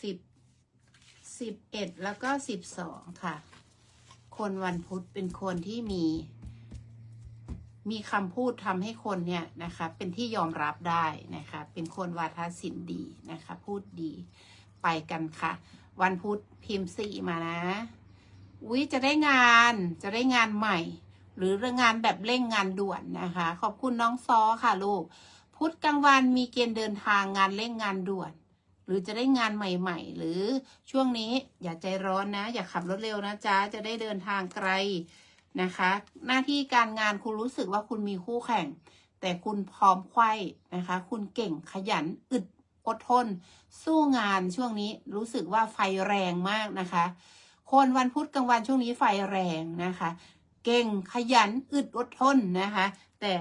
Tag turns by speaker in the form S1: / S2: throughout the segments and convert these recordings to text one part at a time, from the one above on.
S1: สิบสิบเอ็ดแล้วก็สิบสองค่ะ คนวันพุธเป็นคนที่มี มีคำพูดทำให้คนเนี่ยนะคะ เป็นที่ยอมรับได้นะคะ เป็นคนวาทศิลป์ดีนะคะ พูดดีไปกันค่ะ วันพุธพิมพ์สี่มานะอุ้ยจะได้งานจะได้งานใหม่ หรือเรื่องงานแบบเร่งงานด่วนนะคะ ขอบคุณน้องซอค่ะลูกพุธกลางวันมีเกณฑ์เดินทางงานเร่งงานด่วน หรือจะได้งานใหม่ ๆ หรือช่วงนี้อย่าใจร้อนนะ อย่าขับรถเร็วนะจ๊ะจะได้เดินทางไกลนะคะ หน้าที่การงานคุณรู้สึกว่าคุณมีคู่แข่ง แต่คุณพร้อมไขว้นะคะ คุณเก่งขยันอึดอดทน สู้งานช่วงนี้รู้สึกว่าไฟแรงมากนะคะ คนวันพุธกลางวันช่วงนี้ไฟแรงนะคะ เก่งขยันอึดอดทนนะคะ แต่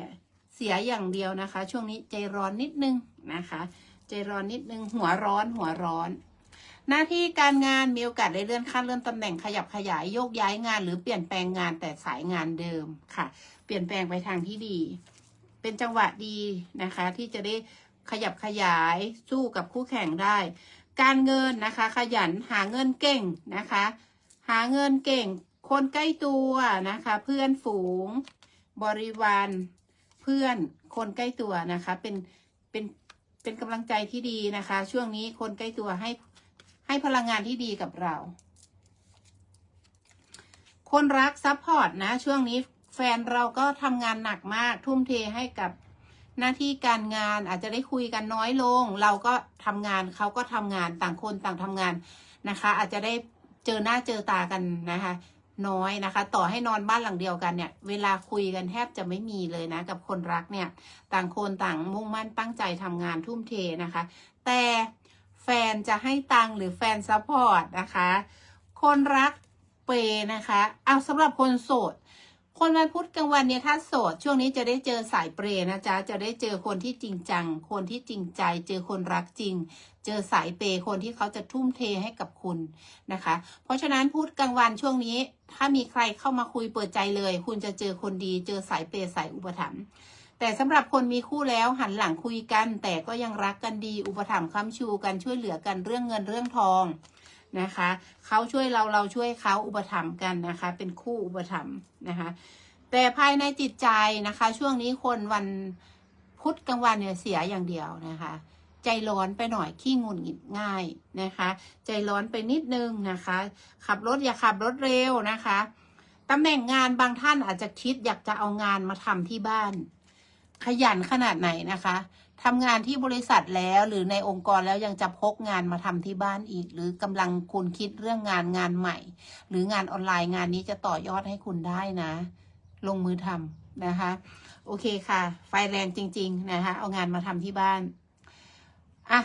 S1: เสียอย่างเดียวนะคะ ช่วงนี้ใจร้อนนิดนึงนะคะ ใจร้อนนิดนึง หัวร้อนหัวร้อน หน้าที่การงานมีโอกาสได้เลื่อนขั้นเลื่อนตำแหน่งขยับขยายโยกย้ายงาน หรือเปลี่ยนแปลงงานแต่สายงานเดิมค่ะ เปลี่ยนแปลงไปทางที่ดี เป็นจังหวะดีนะคะ ที่จะได้ขยับขยายสู้กับคู่แข่งได้ การเงินนะคะ ขยันหาเงินเก่งนะคะ หาเงินเก่ง คนใกล้ตัวนะคะ เพื่อนฝูง บริวารเพื่อนคนใกล้ตัวนะคะ เป็นเป็น เป็นกำลังใจที่ดีนะคะ ช่วงนี้คนใกล้ตัวให้ให้พลังงานที่ดีกับเรา คนรักซัพพอร์ตนะ ช่วงนี้แฟนเราก็ทำงานหนักมาก ทุ่มเทให้กับหน้าที่การงานอาจจะได้คุยกันน้อยลง เราก็ทำงานเขาก็ทำงานต่างคนต่างทำงานนะคะ อาจจะได้เจอหน้าเจอตากันนะคะ น้อยนะคะ ต่อให้นอนบ้านหลังเดียวกันเนี่ย เวลาคุยกันแทบจะไม่มีเลยนะ กับคนรักเนี่ย ต่างคนต่างมุ่งมั่นตั้งใจทำงานทุ่มเทนะคะ แต่แฟนจะให้ตังหรือแฟนซัพพอร์ตนะคะ คนรักเปย์นะคะ เอาสำหรับคนโสด คนวันพุธกลางวันเนี่ยถ้าโสดช่วงนี้จะได้เจอสายเปรย์นะจ๊ะจะได้เจอคนที่จริงจัง คนที่จริงใจ เจอคนรักจริง เจอสายเปย์คนที่เขาจะทุ่มเทให้กับคุณนะคะ เพราะฉะนั้นพุธกลางวันช่วงนี้ ถ้ามีใครเข้ามาคุยเปิดใจเลย คุณจะเจอคนดี เจอสายเปย์สายอุปถัมภ์แต่สำหรับคนมีคู่แล้วหันหลังคุยกัน แต่ก็ยังรักกันดีอุปถัมภ์ค้ำชูกันช่วยเหลือกันเรื่องเงินเรื่องทอง นะคะเขาช่วยเราเราช่วยเขาอุปถัมภ์กันนะคะ เป็นคู่อุปถัมภ์นะคะ แต่ภายในจิตใจนะคะ ช่วงนี้คนวันพุธกลางวันเนี่ยเสียอย่างเดียวนะคะใจร้อนไปหน่อยขี้งุนหงิดง่ายนะคะ ใจร้อนไปนิดนึงนะคะ ขับรถอย่าขับรถเร็วนะคะตำแหน่งงานบางท่านอาจจะคิดอยากจะเอางานมาทำที่บ้าน ขยันขนาดไหนนะคะทำงานที่บริษัทแล้วหรือในองค์กรแล้วยังจะพกงานมาทำที่บ้านอีก หรือกำลังคุณคิดเรื่องงานงานใหม่ หรืองานออนไลน์งานนี้จะต่อยอดให้คุณได้นะ ลงมือทำนะคะ โอเคค่ะ ไฟแรงจริง ๆ นะคะ เอางานมาทำที่บ้านอะ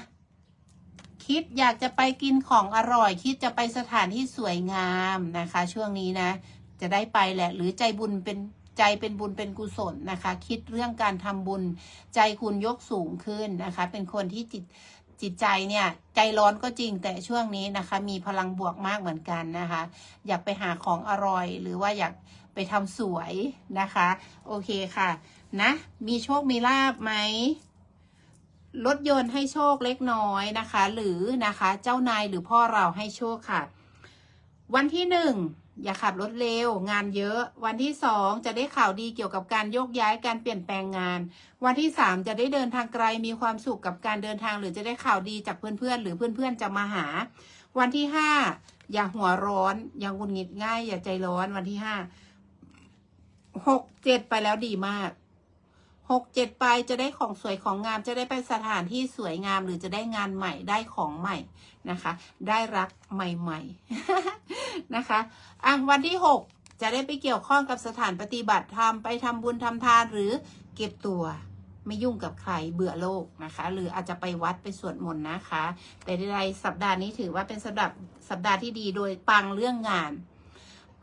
S1: คิดอยากจะไปกินของอร่อย คิดจะไปสถานที่สวยงามนะคะ ช่วงนี้นะ จะได้ไปแหละ หรือใจบุญเป็น ใจเป็นบุญเป็นกุศลนะคะ คิดเรื่องการทำบุญใจคุณยกสูงขึ้นนะคะ เป็นคนที่จิตจิตใจเนี่ยใจร้อนก็จริงแต่ช่วงนี้นะคะ มีพลังบวกมากเหมือนกันนะคะ อยากไปหาของอร่อย หรือว่าอยากไปทำสวยนะคะ โอเคค่ะนะมีโชคมีลาบไหมรถยนต์ให้โชคเล็กน้อยนะคะ หรือนะคะ เจ้านายหรือพ่อเราให้โชคค่ะ วันที่หนึ่ง อย่าขับรถเร็ว งานเยอะ วันที่สองจะได้ข่าวดีเกี่ยวกับการโยกย้ายการเปลี่ยนแปลงงาน วันที่สามจะได้เดินทางไกลมีความสุขกับการเดินทาง หรือจะได้ข่าวดีจากเพื่อนๆ หรือเพื่อนๆจะมาหา วันที่ห้าอย่าหัวร้อน อย่างหงุดหงิดง่าย อย่าใจร้อนวันที่ห้าหกเจ็ดไปแล้วดีมาก หกเจ็ดไปจะได้ของสวยของงามจะได้ไปสถานที่สวยงามหรือจะได้งานใหม่ได้ของใหม่นะคะ ได้รักใหม่ๆนะคะอะวันที่หกจะได้ไปเกี่ยวข้องกับสถานปฏิบัติธรรมไปทำบุญทำทานหรือเก็บตัวไม่ยุ่งกับใครเบื่อโลกนะคะ หรืออาจจะไปวัดไปสวดมนต์นะคะ แต่ใดๆสัปดาห์นี้ถือว่าเป็นสัปดาห์สัปดาห์ที่ดีโดยปังเรื่องงาน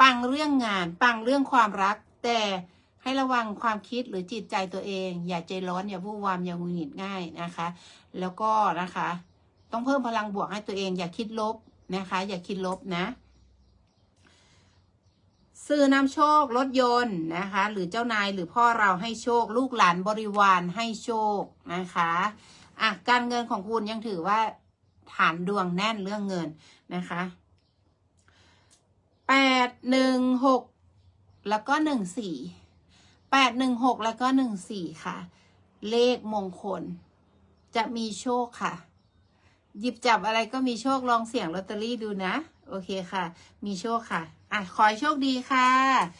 S1: ปังเรื่องงาน ปังเรื่องความรัก แต่ ให้ระวังความคิดหรือจิตใจตัวเอง อย่าใจร้อนอย่าวู่วามอย่าหงุดหงิดง่ายนะคะ แล้วก็นะคะ ต้องเพิ่มพลังบวกให้ตัวเอง อย่าคิดลบนะคะ อย่าคิดลบนะซื้อนำโชครถยนต์นะคะ หรือเจ้านายหรือพ่อเราให้โชค ลูกหลานบริวารให้โชคนะคะอะการเงินของคุณยังถือว่าฐานดวงแน่นเรื่องเงินนะคะแปดหนึ่งหกแล้วก็หนึ่งสี่ แปดหนึ่งหกแล้วก็หนึ่งสี่ค่ะ เลขมงคล จะมีโชคค่ะ หยิบจับอะไรก็มีโชคลองเสี่ยงลอตเตอรี่ดูนะ โอเคค่ะ มีโชคค่ะ อะ ขอให้โชคดีค่ะ